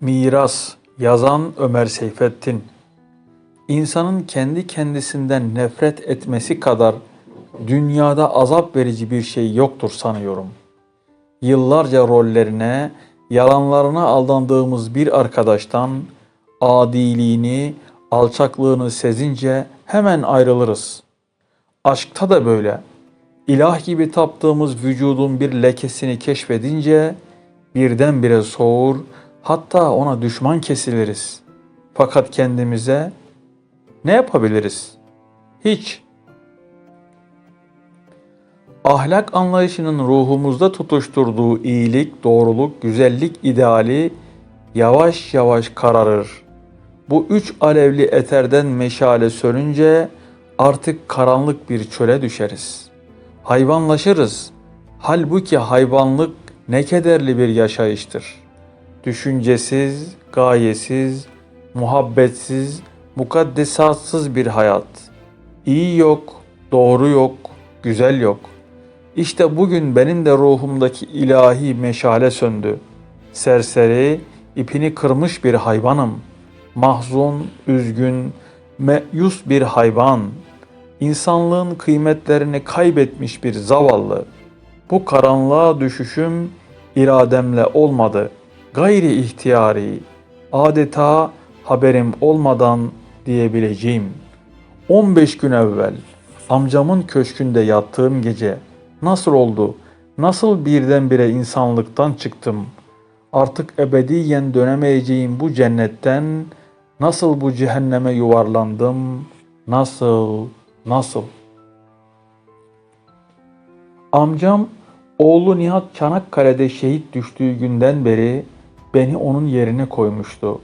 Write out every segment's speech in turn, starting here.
Miras Yazan Ömer Seyfettin İnsanın kendi kendisinden nefret etmesi kadar dünyada azap verici bir şey yoktur sanıyorum. Yıllarca rollerine, yalanlarına aldandığımız bir arkadaştan adiliğini, alçaklığını sezince hemen ayrılırız. Aşkta da böyle. İlah gibi taptığımız vücudun bir lekesini keşfedince birdenbire soğur, hatta ona düşman kesiliriz. Fakat kendimize ne yapabiliriz? Hiç. Ahlak anlayışının ruhumuzda tutuşturduğu iyilik, doğruluk, güzellik ideali yavaş yavaş kararır. Bu üç alevli eterden meşale sönünce artık karanlık bir çöle düşeriz. Hayvanlaşırız. Halbuki hayvanlık ne kederli bir yaşayıştır. Düşüncesiz, gayesiz, muhabbetsiz, mukaddesatsız bir hayat. İyi yok, doğru yok, güzel yok. İşte bugün benim de ruhumdaki ilahi meşale söndü. Serseri, ipini kırmış bir hayvanım. Mahzun, üzgün, meyus bir hayvan. İnsanlığın kıymetlerini kaybetmiş bir zavallı. Bu karanlığa düşüşüm irademle olmadı. Gayri ihtiyari, adeta haberim olmadan diyebileceğim. 15 gün evvel amcamın köşkünde yattığım gece nasıl oldu? Nasıl birdenbire insanlıktan çıktım? Artık ebediyen dönemeyeceğim bu cennetten nasıl bu cehenneme yuvarlandım? Nasıl? Nasıl? Amcam oğlu Nihat Çanakkale'de şehit düştüğü günden beri beni onun yerine koymuştu.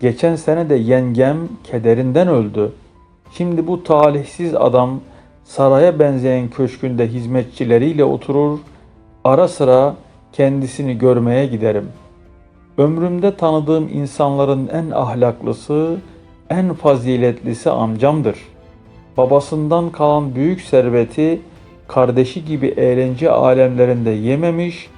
Geçen sene de yengem kederinden öldü. Şimdi bu talihsiz adam saraya benzeyen köşkünde hizmetçileriyle oturur, ara sıra kendisini görmeye giderim. Ömrümde tanıdığım insanların en ahlaklısı, en faziletlisi amcamdır. Babasından kalan büyük serveti kardeşi gibi eğlence alemlerinde yememiş,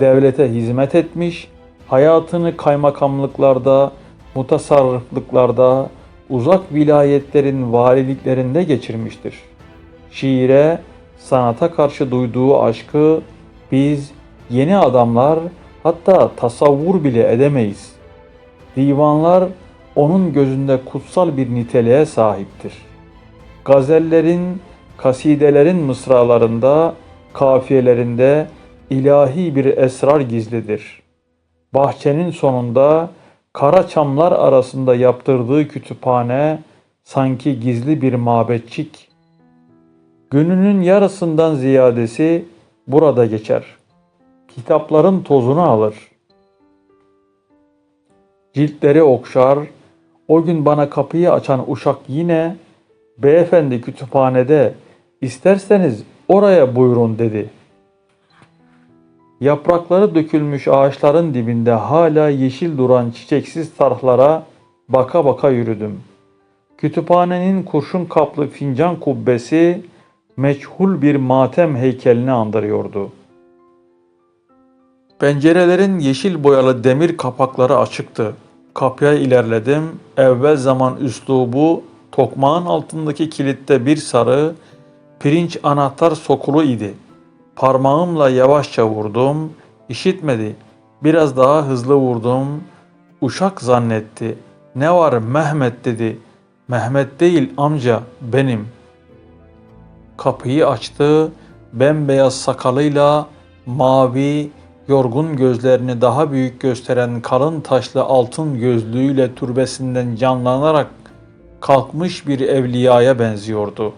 devlete hizmet etmiş, hayatını kaymakamlıklarda, mutasarrıflıklarda, uzak vilayetlerin valiliklerinde geçirmiştir. Şiire, sanata karşı duyduğu aşkı biz yeni adamlar hatta tasavvur bile edemeyiz. Divanlar onun gözünde kutsal bir niteliğe sahiptir. Gazellerin, kasidelerin mısralarında, kafiyelerinde ilahi bir esrar gizlidir. Bahçenin sonunda kara çamlar arasında yaptırdığı kütüphane sanki gizli bir mabetçik. Gününün yarısından ziyadesi burada geçer. Kitapların tozunu alır. Ciltleri okşar. O gün bana kapıyı açan uşak yine beyefendi kütüphanede isterseniz oraya buyurun dedi. Yaprakları dökülmüş ağaçların dibinde hala yeşil duran çiçeksiz tarhlara baka baka yürüdüm. Kütüphanenin kurşun kaplı fincan kubbesi meçhul bir matem heykelini andırıyordu. Pencerelerin yeşil boyalı demir kapakları açıktı. Kapıya ilerledim. Evvel zaman üslubu tokmağın altındaki kilitte bir sarı pirinç anahtar sokulu idi. Parmağımla yavaşça vurdum. İşitmedi. Biraz daha hızlı vurdum. Uşak zannetti. Ne var Mehmet dedi. Mehmet değil amca benim. Kapıyı açtı. Bembeyaz sakalıyla mavi yorgun gözlerini daha büyük gösteren kalın taşlı altın gözlüğüyle türbesinden canlanarak kalkmış bir evliyaya benziyordu.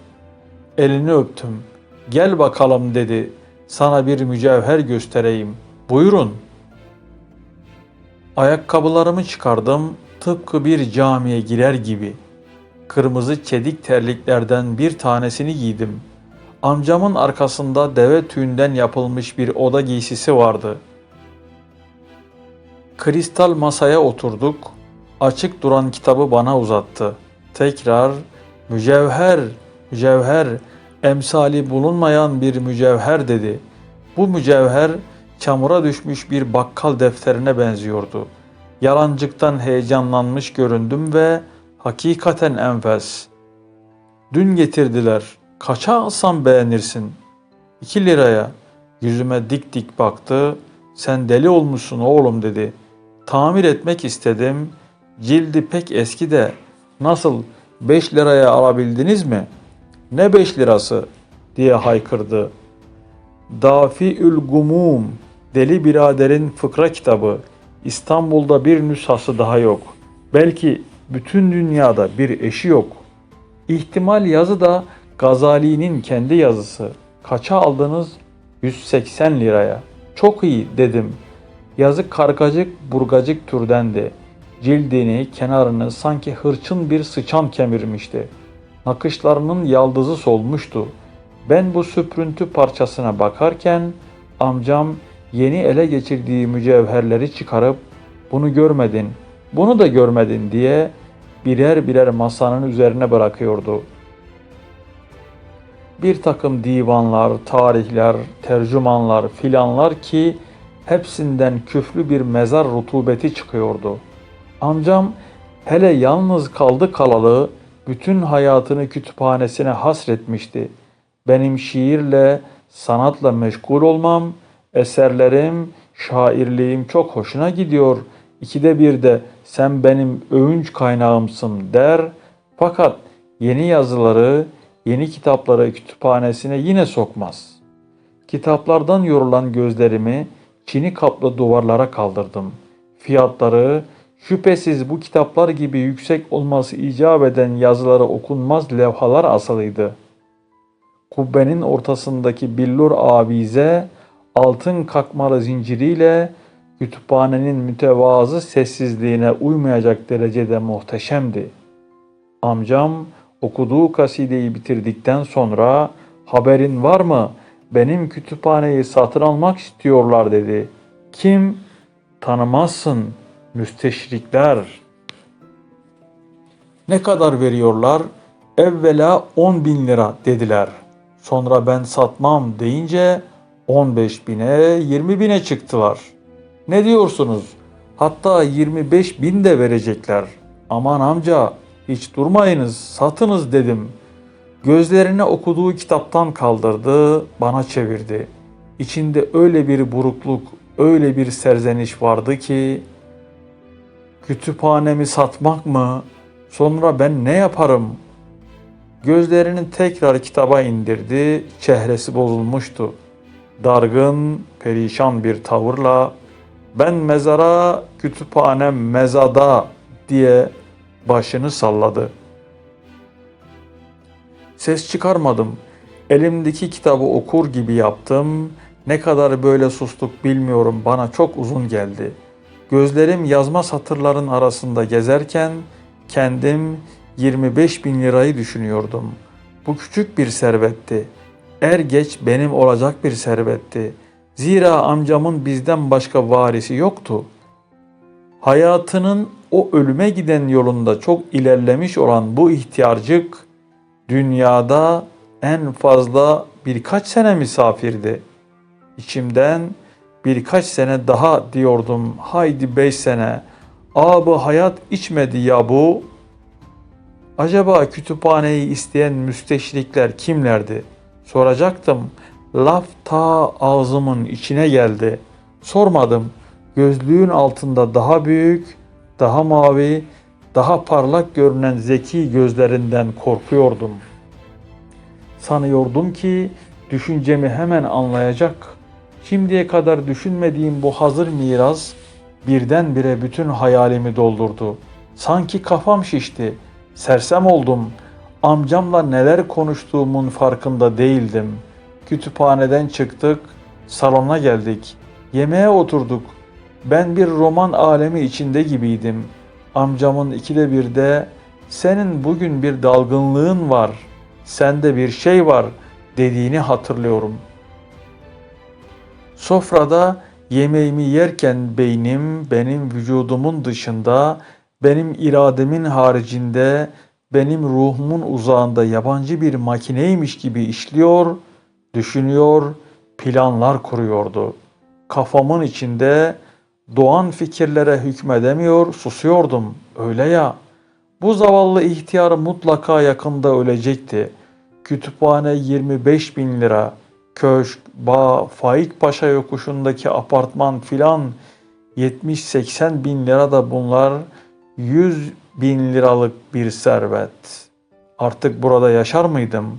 Elini öptüm. Gel bakalım dedi. Sana bir mücevher göstereyim. Buyurun. Ayakkabılarımı çıkardım. Tıpkı bir camiye girer gibi. Kırmızı çedik terliklerden bir tanesini giydim. Amcamın arkasında deve tüyünden yapılmış bir oda giysisi vardı. Kristal masaya oturduk. Açık duran kitabı bana uzattı. Tekrar mücevher, mücevher, emsali bulunmayan bir mücevher dedi. Bu mücevher çamura düşmüş bir bakkal defterine benziyordu. Yalancıktan heyecanlanmış göründüm ve hakikaten enfes. Dün getirdiler. Kaça alsam beğenirsin? 2 liraya. Yüzüme dik dik baktı. Sen deli olmuşsun oğlum dedi. Tamir etmek istedim. Cildi pek eski de nasıl 5 liraya alabildiniz mi? Ne 5 lirası diye haykırdı. Dafiül Gumum Deli Birader'in fıkra kitabı. İstanbul'da bir nüshası daha yok. Belki bütün dünyada bir eşi yok. İhtimal yazı da Gazali'nin kendi yazısı. Kaça aldınız? 180 liraya. Çok iyi dedim. Yazı kargacık burgacık türdendi. Cildini, kenarını sanki hırçın bir sıçan kemirmişti. Nakışlarının yaldızı solmuştu. Ben bu süprüntü parçasına bakarken amcam yeni ele geçirdiği mücevherleri çıkarıp bunu görmedin, bunu da görmedin diye birer birer masanın üzerine bırakıyordu. Bir takım divanlar, tarihler, tercümanlar filanlar ki hepsinden küflü bir mezar rutubeti çıkıyordu. Amcam hele yalnız kaldı kalalı bütün hayatını kütüphanesine hasretmişti. Benim şiirle, sanatla meşgul olmam, eserlerim, şairliğim çok hoşuna gidiyor. İkide bir de sen benim övünç kaynağımsın der. Fakat yeni yazıları, yeni kitapları kütüphanesine yine sokmaz. Kitaplardan yorulan gözlerimi çini kaplı duvarlara kaldırdım. Fiyatları şüphesiz bu kitaplar gibi yüksek olması icap eden yazıları okunmaz levhalar asılıydı. Kubbenin ortasındaki billur avize altın kakmalı zinciriyle kütüphanenin mütevazı sessizliğine uymayacak derecede muhteşemdi. Amcam okuduğu kasideyi bitirdikten sonra haberin var mı? Benim kütüphaneyi satın almak istiyorlar dedi. Kim? Tanımazsın. Müsteşrikler. Ne kadar veriyorlar? Evvela 10 bin lira dediler. Sonra ben satmam deyince 15 bine 20 bine çıktılar. Ne diyorsunuz? Hatta 25 bin de verecekler. Aman amca hiç durmayınız satınız dedim. Gözlerini okuduğu kitaptan kaldırdı bana çevirdi. İçinde öyle bir burukluk öyle bir serzeniş vardı ki kütüphanemi satmak mı? Sonra ben ne yaparım? Gözlerini tekrar kitaba indirdi. Çehresi bozulmuştu. Dargın, perişan bir tavırla ben mezara, kütüphanem mezada diye başını salladı. Ses çıkarmadım. Elimdeki kitabı okur gibi yaptım. Ne kadar böyle sustuk bilmiyorum bana çok uzun geldi. Gözlerim yazma satırların arasında gezerken kendim 25 bin lirayı düşünüyordum. Bu küçük bir servetti. Er geç benim olacak bir servetti. Zira amcamın bizden başka varisi yoktu. Hayatının o ölüme giden yolunda çok ilerlemiş olan bu ihtiyarcık dünyada en fazla birkaç sene misafirdi. İçimden birkaç sene daha diyordum. Haydi beş sene. Abi hayat içmedi ya bu. Acaba kütüphaneyi isteyen müsteşrikler kimlerdi? Soracaktım. Laf ta ağzımın içine geldi. Sormadım. Gözlüğün altında daha büyük, daha mavi, daha parlak görünen zeki gözlerinden korkuyordum. Sanıyordum ki düşüncemi hemen anlayacak. Şimdiye kadar düşünmediğim bu hazır miras birdenbire bütün hayalimi doldurdu. Sanki kafam şişti. Sersem oldum. Amcamla neler konuştuğumun farkında değildim. Kütüphaneden çıktık, salona geldik. Yemeğe oturduk. Ben bir roman alemi içinde gibiydim. Amcamın ikide bir de senin bugün bir dalgınlığın var, sende bir şey var dediğini hatırlıyorum. Sofrada yemeğimi yerken beynim benim vücudumun dışında, benim irademin haricinde, benim ruhumun uzağında yabancı bir makineymiş gibi işliyor, düşünüyor, planlar kuruyordu. Kafamın içinde Doğan fikirlere hükmedemiyor, susuyordum. Öyle ya. Bu zavallı ihtiyar mutlaka yakında ölecekti. Kütüphane 25 bin lira, köşk, bağ, Faik Paşa yokuşundaki apartman filan 70-80 bin lira da bunlar 100 bin liralık bir servet. Artık burada yaşar mıydım?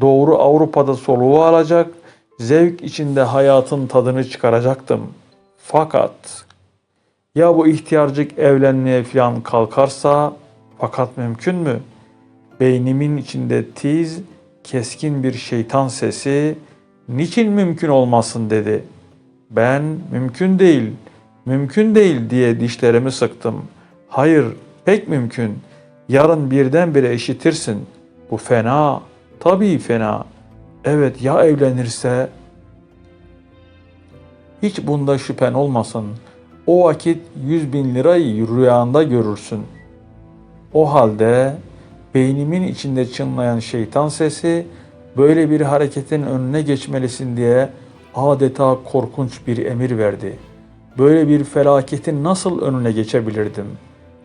Doğru Avrupa'da soluğu alacak, zevk içinde hayatın tadını çıkaracaktım. Fakat ya bu ihtiyarcık evlenmeye falan kalkarsa fakat mümkün mü? Beynimin içinde tiz, keskin bir şeytan sesi niçin mümkün olmasın dedi. Ben mümkün değil, mümkün değil diye dişlerimi sıktım. Hayır, pek mümkün. Yarın birdenbire işitirsin. Bu fena, tabii fena. Evet ya evlenirse? Hiç bunda şüphen olmasın. O vakit yüz bin lirayı rüyanda görürsün. O halde beynimin içinde çınlayan şeytan sesi böyle bir hareketin önüne geçmelisin diye adeta korkunç bir emir verdi. Böyle bir felaketin nasıl önüne geçebilirdim?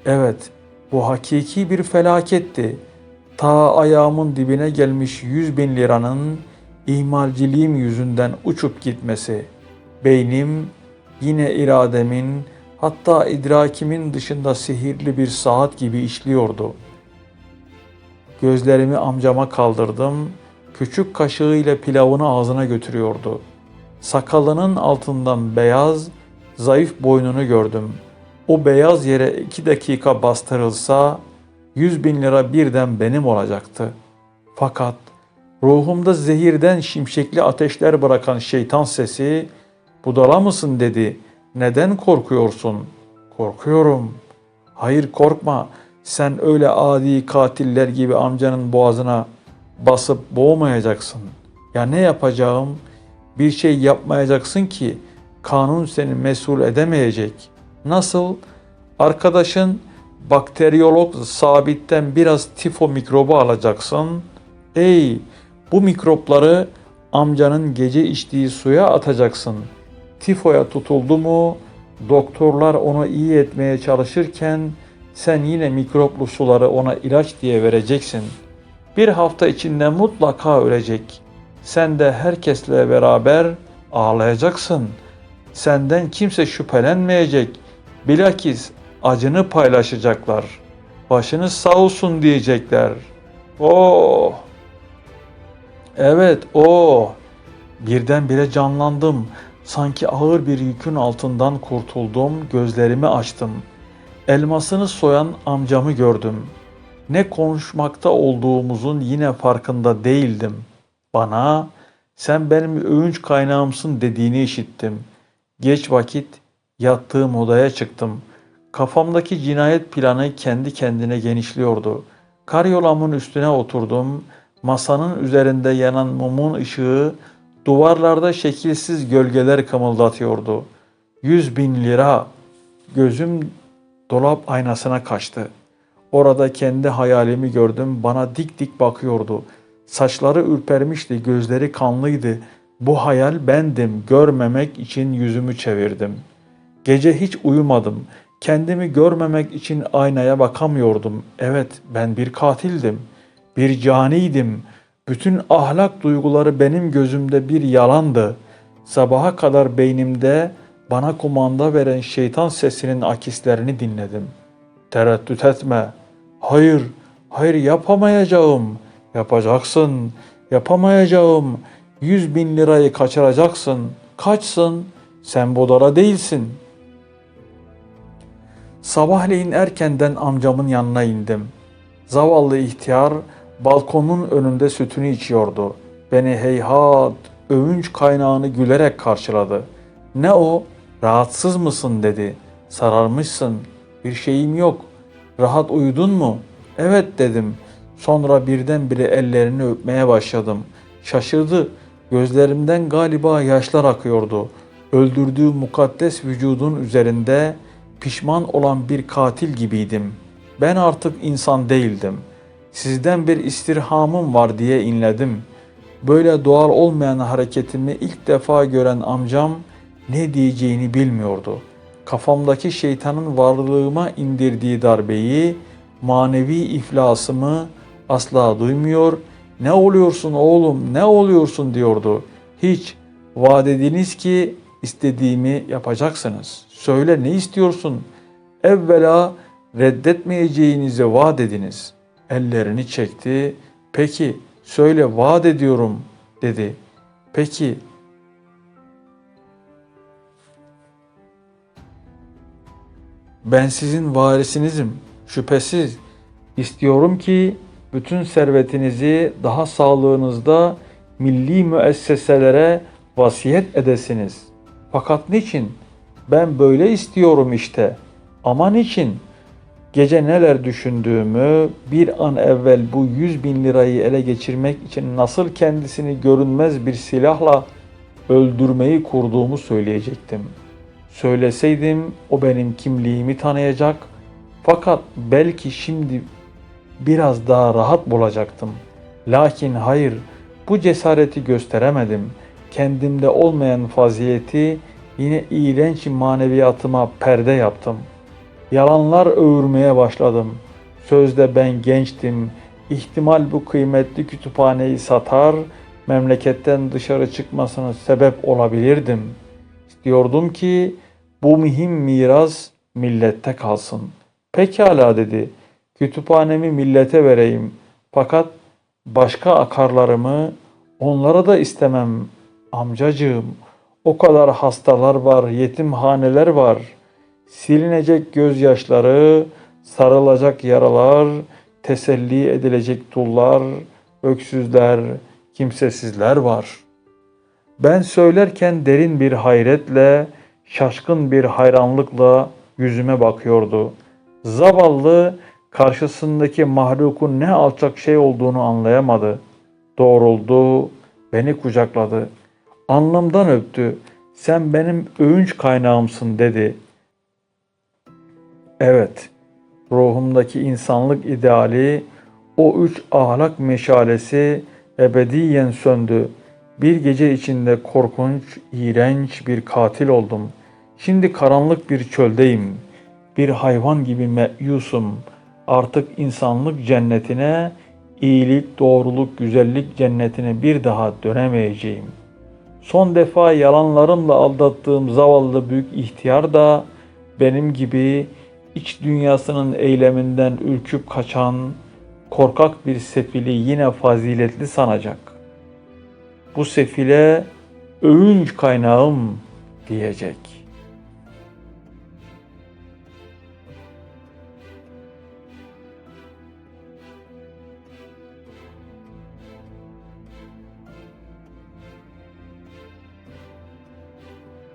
Evet, bu hakiki bir felaketti. Ta ayağımın dibine gelmiş yüz bin liranın ihmalciliğim yüzünden uçup gitmesi. Beynim yine irademin hatta idrakimin dışında sihirli bir saat gibi işliyordu. Gözlerimi amcama kaldırdım. Küçük kaşığıyla pilavını ağzına götürüyordu. Sakalının altından beyaz, zayıf boynunu gördüm. O beyaz yere iki dakika bastırılsa yüz bin lira birden benim olacaktı. Fakat ruhumda zehirden şimşekli ateşler bırakan şeytan sesi budala mısın dedi. Neden korkuyorsun? Korkuyorum. Hayır korkma. Sen öyle adi katiller gibi amcanın boğazına basıp boğmayacaksın. Ya ne yapacağım? Bir şey yapmayacaksın ki kanun seni mesul edemeyecek. Nasıl? Arkadaşın bakteriyolog sabitten biraz tifo mikrobu alacaksın. Ey bu mikropları amcanın gece içtiği suya atacaksın. Tifoya tutuldu mu doktorlar onu iyi etmeye çalışırken sen yine mikroplu suları ona ilaç diye vereceksin. Bir hafta içinde mutlaka ölecek. Sen de herkesle beraber ağlayacaksın. Senden kimse şüphelenmeyecek. Bilakis acını paylaşacaklar. Başınız sağ olsun diyecekler. Oh! Evet, o. Birdenbire canlandım. Sanki ağır bir yükün altından kurtuldum, gözlerimi açtım. Elmasını soyan amcamı gördüm. Ne konuşmakta olduğumuzun yine farkında değildim. Bana, sen benim övünç kaynağımsın dediğini işittim. Geç vakit yattığım odaya çıktım. Kafamdaki cinayet planı kendi kendine genişliyordu. Karyolamın üstüne oturdum. Masanın üzerinde yanan mumun ışığı duvarlarda şekilsiz gölgeler kımıldatıyordu. Yüz bin lira. Gözüm dolap aynasına kaçtı. Orada kendi hayalimi gördüm. Bana dik dik bakıyordu. Saçları ürpermişti, gözleri kanlıydı. Bu hayal bendim. Görmemek için yüzümü çevirdim. Gece hiç uyumadım. Kendimi görmemek için aynaya bakamıyordum. Evet, ben bir katildim. Bir caniydim. Bütün ahlak duyguları benim gözümde bir yalandı. Sabaha kadar beynimde bana kumanda veren şeytan sesinin akislerini dinledim. Tereddüt etme. Hayır, hayır yapamayacağım. Yapacaksın, yapamayacağım. Yüz bin lirayı kaçıracaksın. Kaçsın, sen budala değilsin. Sabahleyin erkenden amcamın yanına indim. Zavallı ihtiyar balkonun önünde sütünü içiyordu. Beni heyhat, övünç kaynağını gülerek karşıladı. Ne o, rahatsız mısın dedi. Sararmışsın, bir şeyim yok. Rahat uyudun mu? Evet dedim. Sonra birdenbire ellerini öpmeye başladım. Şaşırdı. Gözlerimden galiba yaşlar akıyordu. Öldürdüğü mukaddes vücudun üzerinde pişman olan bir katil gibiydim. Ben artık insan değildim. Sizden bir istirhamım var diye inledim. Böyle doğal olmayan hareketimi ilk defa gören amcam ne diyeceğini bilmiyordu. Kafamdaki şeytanın varlığıma indirdiği darbeyi, manevi iflasımı asla duymuyor. Ne oluyorsun oğlum, ne oluyorsun diyordu. Hiç vaat ediniz ki istediğimi yapacaksınız. Söyle ne istiyorsun? Evvela reddetmeyeceğinizi vaat ediniz. Ellerini çekti. Peki söyle vaat ediyorum dedi. Peki Ben sizin varisinizim. Şüphesiz istiyorum ki bütün servetinizi daha sağlığınızda milli müesseselere vasiyet edesiniz. Fakat niçin? Ben böyle istiyorum işte. Ama niçin? Gece neler düşündüğümü, bir an evvel bu yüz bin lirayı ele geçirmek için nasıl kendisini görünmez bir silahla öldürmeyi kurduğumu söyleyecektim. Söyleseydim o benim kimliğimi tanıyacak fakat belki şimdi biraz daha rahat bulacaktım. Lakin hayır bu cesareti gösteremedim. Kendimde olmayan faziyeti yine iğrenç maneviyatıma perde yaptım. Yalanlar öğürmeye başladım. Sözde ben gençtim. İhtimal bu kıymetli kütüphaneyi satar, memleketten dışarı çıkmasına sebep olabilirdim. İstiyordum ki bu mühim miras millette kalsın. Pekala dedi. Kütüphanemi millete vereyim. Fakat başka akarlarımı onlara da istemem amcacığım. O kadar hastalar var, yetimhaneler var. Silinecek gözyaşları, sarılacak yaralar, teselli edilecek dullar, öksüzler, kimsesizler var. Ben söylerken derin bir hayretle, şaşkın bir hayranlıkla yüzüme bakıyordu. Zavallı karşısındaki mahlukun ne alçak şey olduğunu anlayamadı. Doğruldu, beni kucakladı. Alnımdan öptü. Sen benim övünç kaynağımsın dedi. Evet, ruhumdaki insanlık ideali, o üç ahlak meşalesi ebediyen söndü. Bir gece içinde korkunç, iğrenç bir katil oldum. Şimdi karanlık bir çöldeyim. Bir hayvan gibi meyusum. Artık insanlık cennetine, iyilik, doğruluk, güzellik cennetine bir daha dönemeyeceğim. Son defa yalanlarımla aldattığım zavallı büyük ihtiyar da benim gibi iç dünyasının eyleminden ürküp kaçan korkak bir sefili yine faziletli sanacak. Bu sefile övünç kaynağım diyecek.''